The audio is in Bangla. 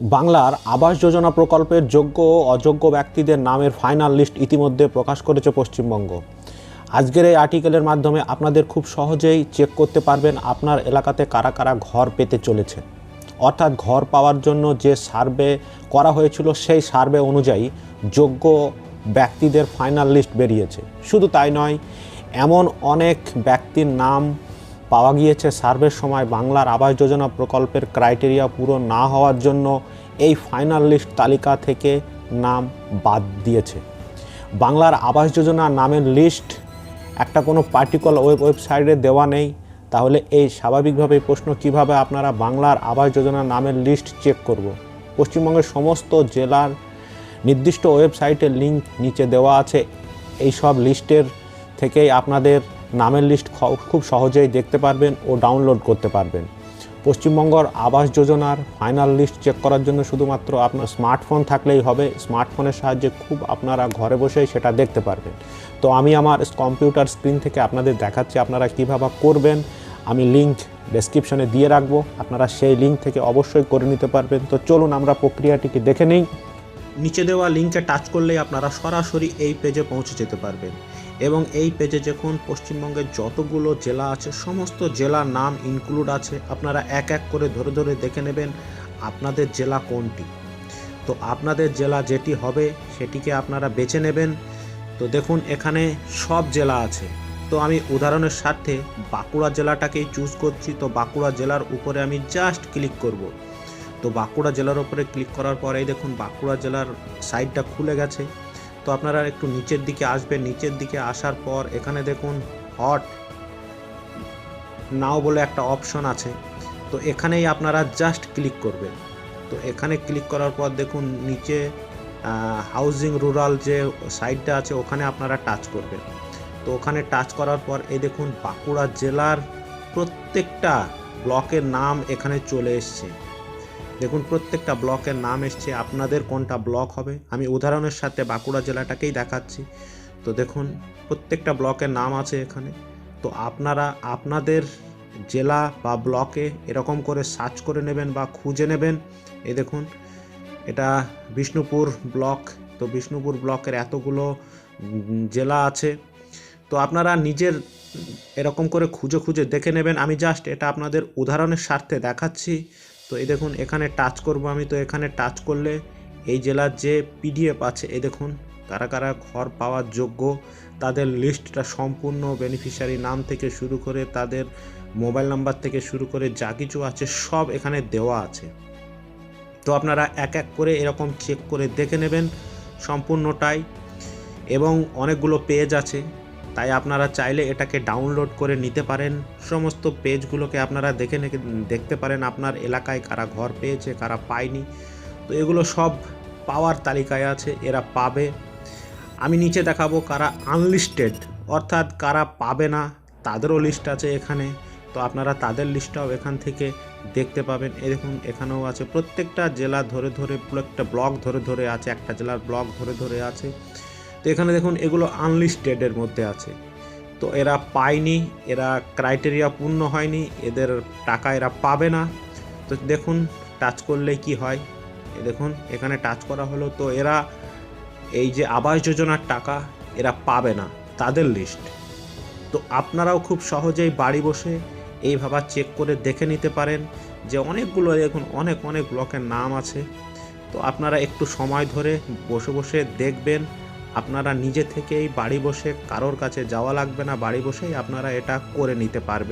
বাংলার আবাস যোজনা প্রকল্পের যোগ্য ও অযোগ্য ব্যক্তিদের নামের ফাইনাল লিস্ট ইতিমধ্যে প্রকাশ করেছে পশ্চিমবঙ্গ। আজকের এই আর্টিকেলের মাধ্যমে আপনাদের খুব সহজেই চেক করতে পারবেন আপনার এলাকাতে কারা কারা ঘর পেতে চলেছে। অর্থাৎ ঘর পাওয়ার জন্য যে সার্ভে করা হয়েছিল সেই সার্ভে অনুযায়ী যোগ্য ব্যক্তিদের ফাইনাল লিস্ট বেরিয়েছে। শুধু তাই নয়, এমন অনেক ব্যক্তির নাম পাওয়া গিয়েছে। সার্ভের সময় বাংলার আবাস যোজনা প্রকল্পের ক্রাইটেরিয়া পুরো না হওয়ার জন্য এই ফাইনাল লিস্ট তালিকা থেকে নাম বাদ দিয়েছে। বাংলার আবাস যোজনা নামের লিস্ট একটা কোনো পার্টিকুলার ওয়েব ওয়েবসাইটে দেওয়া নেই। তাহলে এই স্বাভাবিকভাবে প্রশ্ন কীভাবে আপনারা বাংলার আবাস যোজনা নামের লিস্ট চেক করব? পশ্চিমবঙ্গের সমস্ত জেলার নির্দিষ্ট ওয়েবসাইটের লিঙ্ক নিচে দেওয়া আছে। এই সব লিস্টের থেকেই আপনাদের নামের লিস্ট খুব সহজেই দেখতে পারবেন ও ডাউনলোড করতে পারবেন। পশ্চিমবঙ্গর আবাস যোজনার ফাইনাল লিস্ট চেক করার জন্য শুধুমাত্র আপনার স্মার্টফোন থাকলেই হবে। স্মার্টফোনের সাহায্যে খুব আপনারা ঘরে বসেই সেটা দেখতে পারবেন। তো আমি আমার কম্পিউটার স্ক্রিন থেকে আপনাদের দেখাচ্ছি আপনারা কীভাবে করবেন। আমি লিঙ্ক ডেসক্রিপশনে দিয়ে রাখব। আপনারা সেই লিঙ্ক থেকে অবশ্যই করে নিতে পারবেন। তো চলুন আমরা প্রক্রিয়াটিকে দেখে নিই। নিচে দেওয়া লিঙ্কে টাচ করলেই আপনারা সরাসরি এই পেজে পৌঁছে যেতে পারবেন। এবং এই পেজে যখন পশ্চিমবঙ্গের যতগুলো জেলা আছে, সমস্ত জেলার নাম ইনক্লুড আছে। আপনারা এক এক করে ধরে ধরে দেখে নেবেন আপনাদের জেলা কোনটি। তো আপনাদের জেলা যেটি হবে, সেটিকে আপনারা বেছে নেবেন। তো দেখুন, এখানে সব জেলা আছে। তো আমি উদাহরণের স্বার্থে বাঁকুড়া জেলাটাকেই চুজ করছি। তো বাঁকুড়া জেলার উপরে আমি জাস্ট ক্লিক করব। তো বাঁকুড়া জেলার উপরে ক্লিক করার পরেই দেখুন, বাঁকুড়া জেলার সাইডটা খুলে গেছে। তো আপনারা একটু নিচের দিকে আসবেন। নিচের দিকে আসার পর এখানে দেখুন হট নাও বলে একটা অপশন আছে। তো এখানেই আপনারা জাস্ট ক্লিক করবেন। তো এখানে ক্লিক করার পর দেখুন নিচে হাউজিং রুরাল যে সাইডটা আছে, ওখানে আপনারা টাচ করবেন। তো ওখানে টাচ করার পর এই দেখুন বাঁকুড়া জেলার প্রত্যেকটা ব্লকের নাম এখানে চলে এসছে। দেখুন, প্রত্যেকটা ব্লকের নাম এসছে, আপনাদের কোনটা ব্লক হবে? আমি উদাহরণের সাথে বাঁকুড়া জেলাটাকেই দেখাচ্ছি। তো দেখুন, প্রত্যেকটা ব্লকের নাম আছে এখানে। তো আপনারা, আপনাদের জেলা বা ব্লকে এরকম করে সার্চ করে নেবেন বা খুঁজে নেবেন। এই দেখুন, এটা বিষ্ণুপুর ব্লক। তো বিষ্ণুপুর ব্লকের এতগুলো জেলা আছে। তো আপনারা নিজের এরকম করে খুঁজে খুঁজে দেখে নেবেন। আমি জাস্ট এটা আপনাদের উদাহরণের স্বার্থে দেখাচ্ছি। তো এই দেখুন, এখানে টাচ করব আমি। তো এখানে টাচ করলে এই জেলার যে পিডিএফ আছে, এই দেখুন, কারা কারা ঘর পাওয়ার যোগ্য, তাদের লিস্টটা সম্পূর্ণ বেনিফিশিয়ারি নাম থেকে শুরু করে, তাদের মোবাইল নাম্বার থেকে শুরু করে যা কিছু আছে, সব এখানে দেওয়া আছে। তো আপনারা এক এক করে এরকম চেক করে দেখে নেবেন সম্পূর্ণটাই। এবং অনেকগুলো পেজ আছে তাই আপনারা চাইলে এটাকে ডাউনলোড করে নিতে পারেন। সমস্ত পেজগুলোকে আপনারা দেখে দেখতে পারেন আপনার এলাকায় কারা ঘর পেয়েছে, কারা পায়নি। তো এগুলো সব পাওয়ার তালিকায় আছে, এরা পাবে। আমি নিচে দেখাবো কারা আনলিস্টেড অর্থাৎ কারা পাবে না, তাদেরও লিস্ট আছে এখানে। তো আপনারা তাদের লিস্টটাও এখান থেকে দেখতে পাবেন। এরকম এখানেও আছে প্রত্যেকটা জেলা ধরে ধরে প্রত্যেকটা ব্লক ধরে ধরে আছে, একটা জেলার ব্লক ধরে ধরে আছে। তো এখানে দেখুন এগুলো আনলিস্টেডের মধ্যে আছে। তো এরা পায়নি, এরা ক্রাইটেরিয়া পূর্ণ হয়নি, এদের টাকা এরা পাবে না। তো দেখুন টাচ করলে কি হয়? দেখুন, এখানে টাচ করা হলো। তো এরা এই যে আবাস যোজনার টাকা এরা পাবে না, তাদের লিস্ট তো আপনারাও খুব সহজেই বাড়ি বসে এইভাবে চেক করে দেখে নিতে পারেন যে অনেকগুলো দেখুন, অনেক অনেক ব্লকের নাম আছে। তো আপনারা একটু সময় ধরে বসে বসে দেখবেন আপনারা নিজে থেকেই বাড়ি বসে কারোর কাছে যাওয়া লাগবে না, বাড়ি বসেই আপনারা এটা করে নিতে পারবেন।